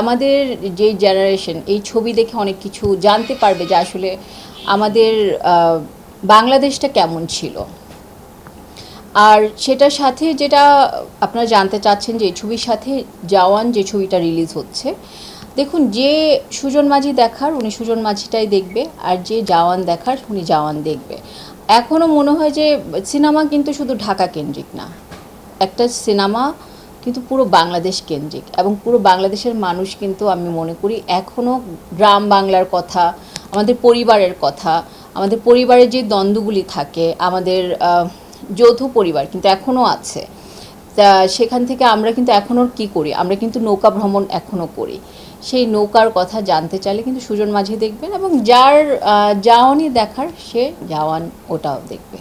আমাদের যে জেনারেশন এই ছবি দেখে অনেক কিছু জানতে পারবে যে আসলে আমাদের বাংলাদেশটা কেমন ছিল। আর সেটার সাথে যেটা আপনারা জানতে চাচ্ছেন যে ছবির সাথে জওয়ান যে ছবিটা রিলিজ হচ্ছে, দেখুন যে সুজন মাঝি দেখার উনি সুজন মাঝিটাই দেখবে, আর যে জওয়ান দেখার উনি জওয়ান দেখবে। এখনও মনে হয় যে সিনেমা কিন্তু শুধু ঢাকা কেন্দ্রিক না, একটা সিনেমা কিন্তু পুরো বাংলাদেশ কেন্দ্রিক এবং পুরো বাংলাদেশের মানুষ কিন্তু আমি মনে করি এখনও গ্রাম বাংলার কথা আমাদের পরিবারের কথা আমাদের পরিবারের যে দ্বন্দ্বগুলি থাকে আমাদের যৌথ পরিবার কিন্তু এখনও আছে। তা সেখান থেকে আমরা কিন্তু এখনও কি করি? আমরা কিন্তু নৌকা ভ্রমণ এখনও করি। সেই নৌকার কথা জানতে চাইলে কিন্তু সুজন মাঝি দেখবেন এবং যার আহ, যাওয়ানই দেখার সে যাওয়ান ওটাও দেখবে।